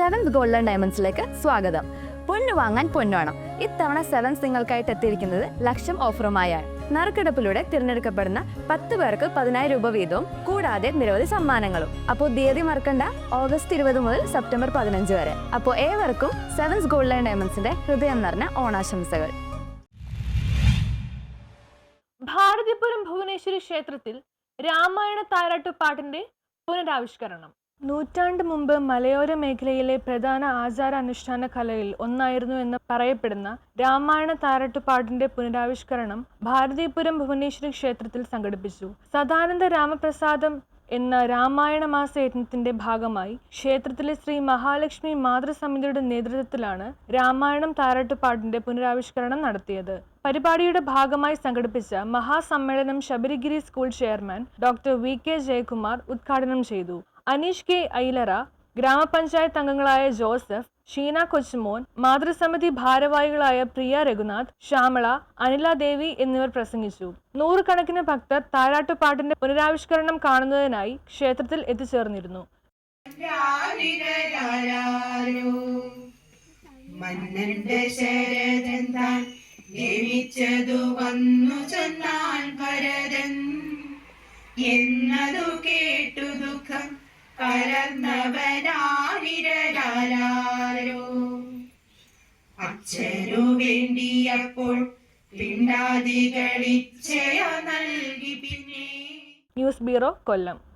Seventh golden ഡയമണ്ട്സിലേക്ക് സ്വാഗതം. പൊന്നു വാങ്ങാൻ പൊന്നോണം ഇത്തവണ സെവൻസ് നിങ്ങൾക്കായിട്ട് എത്തിയിരിക്കുന്നത് ലക്ഷം ഓഫറുമായാണ് നറുക്കെടുപ്പിലൂടെ തിരഞ്ഞെടുക്കപ്പെടുന്ന പത്ത് പേർക്ക് പതിനായിരം രൂപ വീതവും കൂടാതെ നിരവധി സമ്മാനങ്ങളും. അപ്പോൾ തീയതി മറക്കണ്ട ഓഗസ്റ്റ് ഇരുപത് മുതൽ സെപ്റ്റംബർ പതിനഞ്ച് വരെ. അപ്പോൾ ഏവർക്കും സെവൻസ് ഗോൾഡൻ ഡയമണ്ട്സിന്റെ ഹൃദയം നിറഞ്ഞ ഓണാശംസകൾ. ഭാരതിപുരം ഭുവനേശ്വരി ക്ഷേത്രത്തിൽ രാമായണ താരാട്ടുപാട്ടിന്റെ പുനരാവിഷ്കരണം. നൂറ്റാണ്ട് മുമ്പ് മലയോര മേഖലയിലെ പ്രധാന ആചാര അനുഷ്ഠാന കലയിൽ ഒന്നായിരുന്നു എന്ന് പറയപ്പെടുന്ന രാമായണ താരട്ടുപാടിന്റെ പുനരാവിഷ്കരണം ഭാരതീപുരം ഭുവനേശ്വരി ക്ഷേത്രത്തിൽ സംഘടിപ്പിച്ചു. സദാനന്ദ രാമപ്രസാദം എന്ന രാമായണ മാസ യജ്ഞത്തിന്റെ ഭാഗമായി ക്ഷേത്രത്തിലെ ശ്രീ മഹാലക്ഷ്മി മാതൃസമിതിയുടെ നേതൃത്വത്തിലാണ് രാമായണം താരാട്ടുപാട്ടിന്റെ പുനരാവിഷ്കരണം നടത്തിയത്. പരിപാടിയുടെ ഭാഗമായി സംഘടിപ്പിച്ച മഹാസമ്മേളനം Sabarigiri school chairman doctor V K Jayakumar ഉദ്ഘാടനം ചെയ്തു. അനീഷ് കെ. ഐലറ ഗ്രാമപഞ്ചായത്ത് അംഗങ്ങളായ ജോസഫ് ഷീന കൊച്ചുമോൻ മാതൃസമിതി ഭാരവാഹികളായ പ്രിയ രഘുനാഥ് ശ്യാമള അനില ദേവി എന്നിവർ പ്രസംഗിച്ചു. നൂറുകണക്കിന് ഭക്തർ താരാട്ടുപാട്ടിന്റെ പുനരാവിഷ്കരണം കാണുന്നതിനായി ക്ഷേത്രത്തിൽ എത്തിച്ചേർന്നിരുന്നു. എന്നതു കേട്ടു ദുഃഖം കലർന്നവനാരിരരാരോ അച്ഛനു വേണ്ടിയപ്പോൾ പിണ്ടാതികളിച്ചയ നൽകി പിന്നെ. News bureau Kollam.